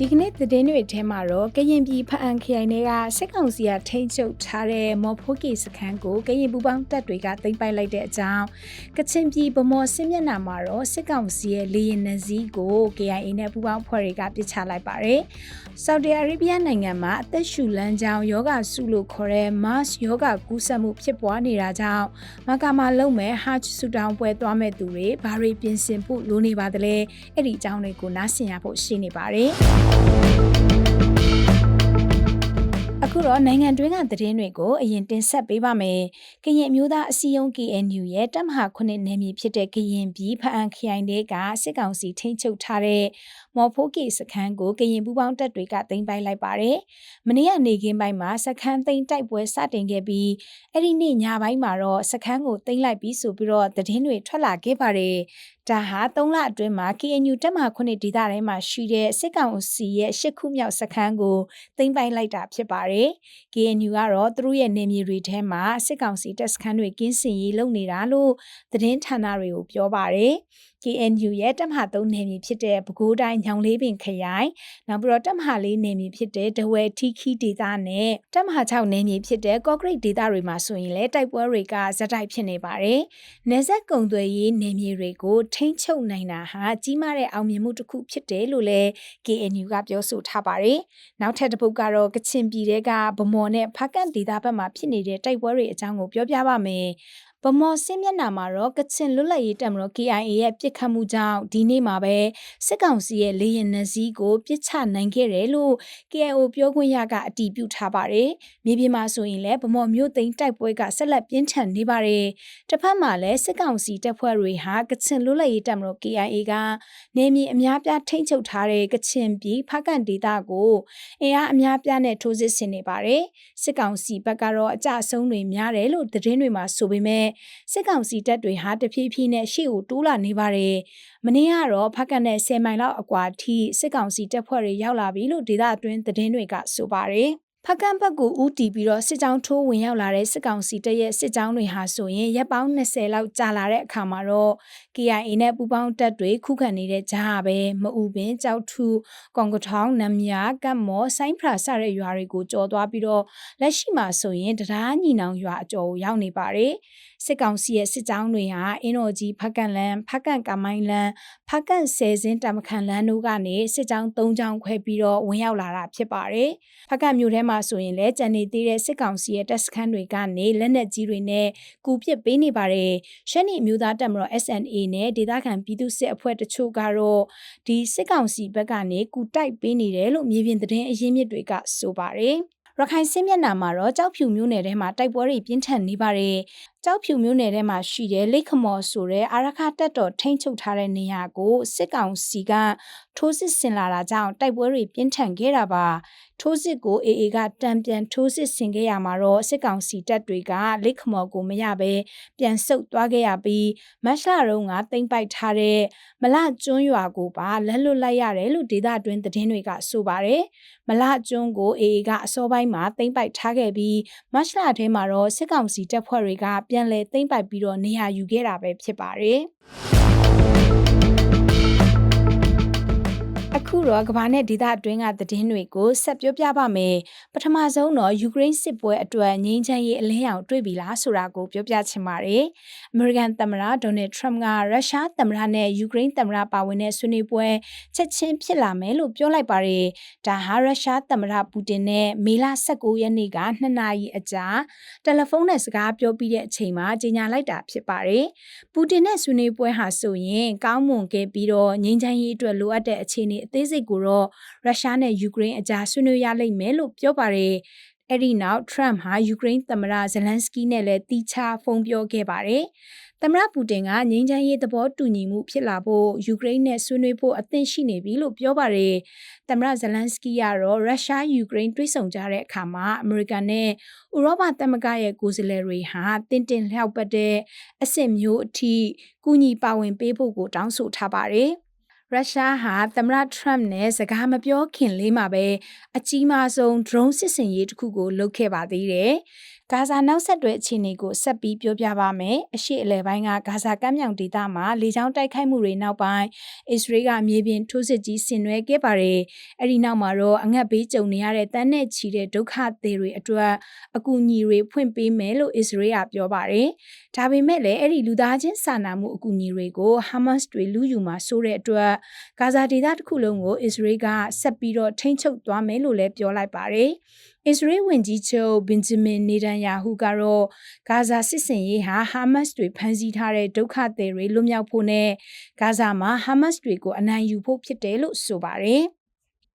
ဒီကနေ့သတင်းတွေထဲမှာတော့ကရင်ပြည်ဖအန်ခရိုင်တွေကစစ်ကောင်စီကထိန်းချုပ်ထားတဲ့မော်ဖိုးကီစခန်းကိုကရင်ပူပေါင်းတပ်တွေကသိမ်းပိုက်လိုက်တဲ့အကြောင်းကချင်ပြည်ဗမော်စစ်မျက်နှာမှာတော့စစ်ကောင်စီရဲ့လေရင်နှစည်းကို KIA နဲ့ပူပေါင်းဖွဲ့တွေကပစ်ချလိုက်ပါတယ်။ဆော်ဒီအာရေဗျနိုင်ငံမှာအသက်ရှူလန်းကြောင်းယောဂဆုလို့ခေါ်တဲ့ MAS ယောဂကူးစက်မှုဖြစ်ပွားနေတာကြောင့်မကာမာလုံးမဲ့ Hajj ဆူတောင်းပွဲသွားမဲ့သူတွေဘာတွေပြင်ဆင်ဖို့လိုနေပါသလဲအဲ့ဒီအကြောင်းတွေကိုနားဆင်ရဖို့ရှိနေပါတယ်။အခုတော့နိုင်ငံတွင်းကသတင်းတွေကိုအရင်တင်ဆက်ပေးပါမယ်။ကရင်မျိုးသားအစည်းအရုံး KNU ရဲ့တပ်မဟာခုနှစ်နယ်မြေဖြစ်တဲ့ကရင်ပြည်ဖအန်ခရိုင်တွေကစစ်ကောင်စီထိန်းချုပ်ထားတဲ့မော်ဖိုးကီစခန်းကိုကရင်ပူပေါင်းတပ်တွေကသိမ်းပိုက်လိုက်ပါတယ်။မနေ့ကနေခင်းပိုင်းမှာစခန်းသိမ်းတိုက်ပွဲစတင်ခဲ့ပြီးအဲ့ဒီနေ့ညပိုင်းမှာတော့စခန်းကိုသိမ်းလိုက်ပြီးဆိုပြီးတော့သတင်းတွေထွက်လာခဲ့ပါတယ်။ ဒါဟာ3လအတွင်းမှာ KNU တပ်မဟာခုနှစ်ဒေသထဲမှာရှိတဲ့စစ်ကောင်စီရဲ့ရှစ်ခုမြောက်စခန်းကိုသိမ်းပိုက်လိုက်တာဖြစ်ပါတယ်။ KNU ကတော့သူတို့ရဲ့နေမြေတွေထဲမှာစစ်ကောင်စီတပ်စခန်းတွေကင်းစင်ရေးလုပ်နေတာလို့သတင်းဌာနတွေကိုပြောပါတယ်။ KNU ရဲ့တပ်မဟာ3နယ်မြေဖြစ်တဲ့ပဲခူးတိုင်းညောင်လေးပင်ခရိုင်နောက်ပြီးတော့တပ်မဟာ4နယ်မြေဖြစ်တဲ့ဒဝဲထီခီဒေသနဲ့တပ်မဟာ6နယ်မြေဖြစ်တဲ့ကော့ဂရိတ်ဒေသတွေမှာဆိုရင်လည်းတိုက်ပွဲတွေကဇက်တိုက်ဖြစ်နေပါတယ်။နေဆက်ကုံသွယ်ရေးနယ်မြေတွေကိုထိမ့်ချုပ်နိုင်တာဟာကြီးမားတဲ့အောင်မြင်မှုတစ်ခုဖြစ်တယ်လို့လည်း KNU ကပြောဆိုထားပါတယ်။နောက်ထပ်တစ်ပုတ်ကတော့ကချင်ပြည်တဲကဗမော်နဲ့ဖားကန်ဒေသဘက်မှာဖြစ်နေတဲ့တိုက်ပွဲတွေအကြောင်းကိုပြောပြပါမယ်။ ဗမော်စင်းမျက်နှာမှာတော့ကချင်လွတ်လပ်ရေးတပ်မတော် KIA ရဲ့ပြစ်ခတ်မှုကြောင့်ဒီနေ့မှာပဲစစ်ကောင်စီရဲ့လေရင်နှစည်းကိုပြစ်ချနိုင်ခဲ့တယ်လို့ KIO ပြောခွင့်ရကအတည်ပြုထားပါတယ်။မြေပြင်မှာဆိုရင်လည်းဗမော်မြို့သိမ်းတိုက်ပွဲကဆက်လက်ပြင်းထန်နေပါတယ်။တစ်ဖက်မှာလည်းစစ်ကောင်စီတပ်ဖွဲ့တွေဟာကချင်လွတ်လပ်ရေးတပ်မတော် KIA ကနေမြေအများပြားထိန်းချုပ်ထားတဲ့ကချင်ပြည်ဖကန်ဒေသကိုအင်အားအများပြားနဲ့ထိုးစစ်ဆင်နေပါတယ်။စစ်ကောင်စီဘက်ကတော့အကြအဆုံးတွေများတယ်လို့သတင်းတွေမှာဆိုပေမဲ့စစ်ကောင်စီတပ်တွေဟာတဖြည်းဖြည်းနဲ့ရှေ့ကိုတိုးလာနေပါတယ်။မနေ့ကတော့ဖက်ကနဲ့10မိုင်လောက်အကွာထိစစ်ကောင်စီတပ်ဖွဲ့တွေရောက်လာပြီလို့ဒေသအတွင်းသတင်းတွေကဆိုပါတယ်။ဖကန့်ဘက်ကိုဦးတီပြီးတော့စစ်ကြောင်းထိုးဝင်ရောက်လာတဲ့စစ်ကောင်စီတပ်ရဲ့စစ်ကြောင်းတွေဟာဆိုရင်ရပ်ပေါင်း20လောက်ကြာလာတဲ့အခါမှာတော့ KIA နဲ့ပူးပေါင်းတပ်တွေခုခံနေတဲ့ကြားပဲမအူပင်ကြောက်ထူကောင်ကထောင်နမ်ယာကတ်မော်ဆိုင်းဖရာစတဲ့ရွာတွေကိုကြော်သွားပြီးတော့လက်ရှိမှာဆိုရင်တရားညီနောင်ရွာအကျော်ကိုရောက်နေပါတယ် စစ်ကောင်စီရဲ့စစ်ကြောင်းတွေဟာအင်းတော်ကြီးဖက်ကန်လန်ဖက်ကန်ကမိုင်းလန်ဖက်ကန်ဆယ်စင်းတမခန်လန်တို့ကနေစစ်ကြောင်း၃ကြောင်းခွဲပြီးတော့ဝင်ရောက်လာတာဖြစ်ပါတယ်ဖက်ကန်မြို့ထဲမှာဆိုရင်လည်းကြံနေသေးတဲ့စစ်ကောင်စီရဲ့တပ်စခန်းတွေကနေလက်နက်ကြီးတွေနဲ့ကူပစ်ပေးနေပါတယ်ရှမ်းနီအမျိုးသားတပ်မတော် SNA နဲ့ဒေသခံပြည်သူစစ်အဖွဲ့တချို့ကတော့ဒီစစ်ကောင်စီဘက်ကနေကူတိုက်ပေးနေတယ်လို့မြေပြင်သတင်းအရင်းမြစ်တွေကဆိုပါတယ်ရခိုင်စစ်မျက်နှာမှာတော့ကြောက်ဖြူမျိုးနယ်ထဲမှာတိုက်ပွဲတွေပြင်းထန်နေပါတယ် ကြောက်ဖြူမျိုးနယ်ထဲမှာရှိတဲ့လိတ်ခမော်ဆိုတဲ့အာရခတက်တော်ထိန်းချုပ်ထားတဲ့နေရာကိုစစ်ကောင်စီကထိုးစစ်ဆင်လာတာကြောင့်တိုက်ပွဲတွေပြင်းထန်ခဲ့တာပါထိုးစစ်ကို AA ကတံပြန်ထိုးစစ်ဆင်ခဲ့ရမှာတော့စစ်ကောင်စီတပ်တွေကလိတ်ခမော်ကိုမရပဲပြန်ဆုတ်သွားခဲ့ရပြီးမတ်လတုန်းကတင်ပိုက်ထားတဲ့မလကျွန်းရွာကိုပါလက်လွတ်လိုက်ရတယ်လို့ဒေသတွင်းသတင်းတွေကဆိုပါတယ်မလကျွန်းကို AA ကအစောပိုင်းမှာတင်ပိုက်ထားခဲ့ပြီးမတ်လထဲမှာတော့စစ်ကောင်စီတပ်ဖွဲ့တွေကပြန်လည်သိမ့်ပိုက်ပြီးတော့နေရာယူခဲ့တာပဲဖြစ်ပါတယ်။ အခုတော့ကမ္ဘာနဲ့ဒေသအတွင်းကသတင်းတွေကိုဆက်ပြောပြပါမယ်ပထမဆုံးတော့ယူကရိန်းစစ်ပွဲအတွက်ငြိမ်းချမ်းရေးအလင်းရောင်တွေ့ပြီလားဆိုတာကိုပြောပြချင်ပါတယ်အမေရိကန်သမ္မတဒေါ်နယ်ထရမ့်ကရုရှားသမ္မတနဲ့ယူကရိန်းသမ္မတပါဝင်တဲ့ဆွေးနွေးပွဲချက်ချင်းဖြစ်လာမယ်လို့ပြောလိုက်ပါတယ်ဒါဟာရုရှားသမ္မတပူတင်နဲ့မေလ19ရက်နေ့က2နာရီအကြာတယ်လီဖုန်းနဲ့စကားပြောပြီးတဲ့အချိန်မှာကြေညာလိုက်တာဖြစ်ပါတယ်ပူတင်နဲ့ဆွေးနွေးပွဲဟာဆိုရင်ကောင်းမွန်ခဲ့ပြီးတော့ငြိမ်းချမ်းရေးအတွက်လိုအပ်တဲ့အခြေအနေအသေးစိတ်ကိုတော့ရုရှားနဲ့ယူကရိန်းအကြားဆွေးနွေးရလိမ့်မယ်လို့ပြောပါတယ်။အဲ့ဒီနောက် Trump ဟာယူကရိန်းသမ္မတဇလန်စကီနဲ့လည်းတီချာဖုန်းပြောခဲ့ပါတယ်။တသမ္မတပူတင်ကငြိမ်းချမ်းရေးသဘောတူညီမှုဖြစ်လာဖို့ယူကရိန်းနဲ့ဆွေးနွေးဖို့အသင့်ရှိနေပြီလို့ပြောပါတယ်။သမ္မတဇလန်စကီကတော့ရုရှားယူကရိန်းတွေ့ဆုံကြတဲ့အခါမှာအမေရိကန်နဲ့ဥရောပသမဂ္ဂရဲ့ကိုယ်စားလှယ်တွေဟာတင်းတင်လျှောက်ပတ်တဲ့အဆင့်မျိုးအထိကူညီပါဝင်ပေးဖို့ကိုတောင်းဆိုထားပါတယ်။ ရုရှားဟာသမ္မတထရမ့်နဲ့စကားမပြောခင်လေးမှာပဲအကြီးမားဆုံး drone စစ်စင်ရေးတစ်ခုကိုလုပ်ခဲ့ပါသေးတယ်။ဂါဇာနောက်ဆက်တွဲအခြေအနေကိုဆက်ပြီးပြောပြပါမယ်။အရှိအလဲပိုင်းကဂါဇာကမ်းမြောင်ဒေသမှာလေကြောင်းတိုက်ခိုက်မှုတွေနောက်ပိုင်းအစ္စရေးကမြေပြင်ထိုးစစ်ကြီးဆင်နွှဲခဲ့ပါတယ်။အဲဒီနောက်မှာတော့အငတ်ဘေးကြုံနေရတဲ့တန်းနဲ့ချီတဲ့ဒုက္ခသည်တွေအတွက်အကူအညီတွေဖွင့်ပေးမယ်လို့အစ္စရေးကပြောပါတယ်။ဒါပေမဲ့လည်းအဲ့ဒီလူသားချင်းစာနာမှုအကူအညီတွေကိုဟာမတ်စ်တွေလူယူမှာဆိုတဲ့အတွက်ဂါဇာဒေသတစ်ခုလုံးကိုအစ္စရေးကဆက်ပြီးတော့ထိန်းချုပ်သွားမယ်လို့လည်းပြောလိုက်ပါတယ်။အစ္စရေးဝန်ကြီးချုပ်ဘင်ဂျမင်နေတန်ယာဟုကတော့ဂါဇာစစ်စင်ရေးဟာဟာမတ်စ်တွေဖမ်းဆီးထားတဲ့ဒုက္ခသည်တွေလွတ်မြောက်ဖို့နဲ့ဂါဇာမှာဟာမတ်စ်တွေကိုအနိုင်ယူဖို့ဖြစ်တယ်လို့ဆိုပါတယ်။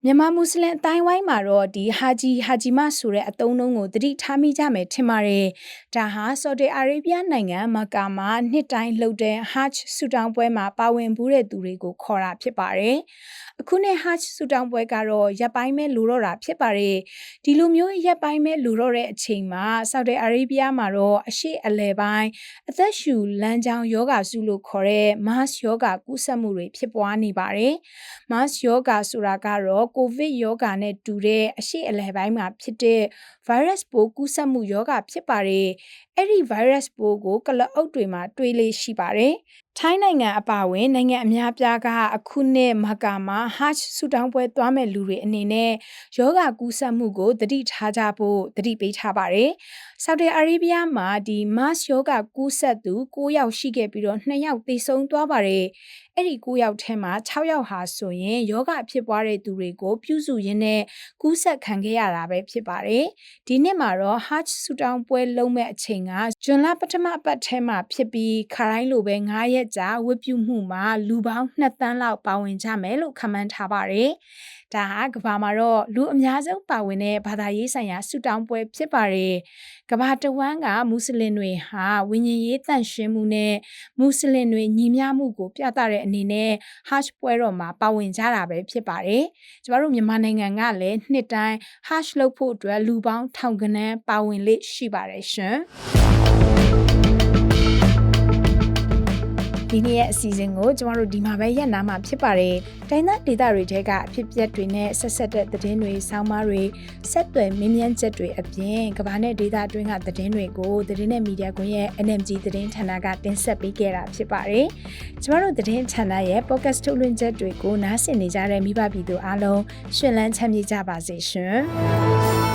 မြန်မာမွတ်စလင်အတိုင်းဝိုင်းမှာတော့ဒီဟာဂျီဟာဂျီမဆိုတဲ့အသုံးအနှုန်းကိုသတိထားမိကြမယ်ထင်ပါတယ်။ဒါဟာဆော်ဒီအာရေဗျနိုင်ငံမကာမှာနှစ်တိုင်းလှုပ်တဲ့ Hajj ဆူတောင်းပွဲမှာပါဝင်ဘူးတဲ့သူတွေကိုခေါ်တာဖြစ်ပါတယ်။အခုနှစ် Hajj ဆူတောင်းပွဲကတော့ရပ်ပိုင်းမဲ့လူတော့တာဖြစ်ပါတယ်။ဒီလိုမျိုးရပ်ပိုင်းမဲ့လူတော့တဲ့အချိန်မှာဆော်ဒီအာရေဗျမှာတော့အရှိအလဲပိုင်းအသက်ရှူလမ်းကြောင်းယောဂစုလို့ခေါ်တဲ့ MAS ယောဂကူးစက်မှုတွေဖြစ်ပွားနေပါတယ်။ MAS ယောဂဆိုတာကတော့ကိုဗစ်ရောဂါနဲ့တူတဲ့အရှိအလယ်ပိုင်းမှာဖြစ်တဲ့ virus ပိုးကူးစက်မှုရောဂါဖြစ်ပါတယ်။အဲ့ဒီ virus ပိုးကိုကလအုပ်တွေမှာတွေ့လေရှိပါတယ်။ ထိုင်းနိုင်ငံအပါအဝင်နိုင်ငံအများပြားကအခုနှစ်မကာမှာ Hajj ဆူတောင်းပွဲသွားမဲ့လူတွေအနေနဲ့ယောဂကူးစက်မှုကိုသတိထားကြဖို့သတိပေးထားပါတယ်။ဆော်ဒီအာရေဗျမှာဒီ mass ယောဂကူးစက်သူ9ယောက်ရှိခဲ့ပြီးတော့2ယောက်သေဆုံးသွားပါတယ်။အဲ့ဒီ9ယောက်ထဲမှာ6ယောက်ဟာဆိုရင်ယောဂဖြစ်ပွားတဲ့သူတွေကိုပြုစုရင်းနဲ့ကူးစက်ခံခဲ့ရတာပဲဖြစ်ပါတယ်။ဒီနှစ်မှာတော့ Hajj ဆူတောင်းပွဲလုံးမဲ့အချိန်ကဇွန်လပထမပတ်ထဲမှာဖြစ်ပြီးခရိုင်းလိုပဲ9ရက်ကြာဝတ်ပြုမှုမှာလူပေါင်း2တန်းလောက်ပါဝင်ကြမယ်လို့ခန့်မှန်းထားပါတယ်။ဒါဟာကဘာမှာတော့လူအများဆုံးပါဝင်တဲ့ဘာသာရေးဆိုင်ရာဆုတောင်းပွဲဖြစ်ပါတယ်။ကဘာတဝမ်းကမွတ်စလင်တွေဟာဝိညာဉ်ရေးတန့်ရှင်းမှုနဲ့မွတ်စလင်တွေညီမျှမှုကိုပြသတဲ့အနေနဲ့ hash ပွဲတော်မှာပါဝင်ကြတာပဲဖြစ်ပါတယ်။ကျမတို့မြန်မာနိုင်ငံကလည်းနှစ်တိုင်း hash လုပ်ဖို့အတွက်လူပေါင်းထောင်ကနန်းပါဝင်လေ့ရှိပါတယ်ရှင်။ ဒီနေ့ရဲ့အစီအစဉ်ကိုကျမတို့ဒီမှာပဲရပ်နာမှာဖြစ်ပါတယ်။တိုင်းသားဒေသတွေထဲကအဖြစ်အပျက်တွေနဲ့ဆက်ဆက်တဲ့သတင်းတွေ၊ဆောင်းပါးတွေဆက်သွယ်မင်းမြန်းချက်တွေအပြင်ကမ္ဘာနဲ့ဒေသအတွင်းကသတင်းတွေကိုသတင်းနဲ့မီဒီယာကွန်ရဲ့ NMG သတင်းဌာနကတင်ဆက်ပေးခဲ့တာဖြစ်ပါတယ်။ကျမတို့သတင်းဌာနရဲ့ podcast ထုတ်လွှင့်ချက်တွေကိုနားဆင်နေကြတဲ့မိဘပြည်သူအားလုံးရှင်လန်းချမ်းမြေ့ကြပါစေရှင်။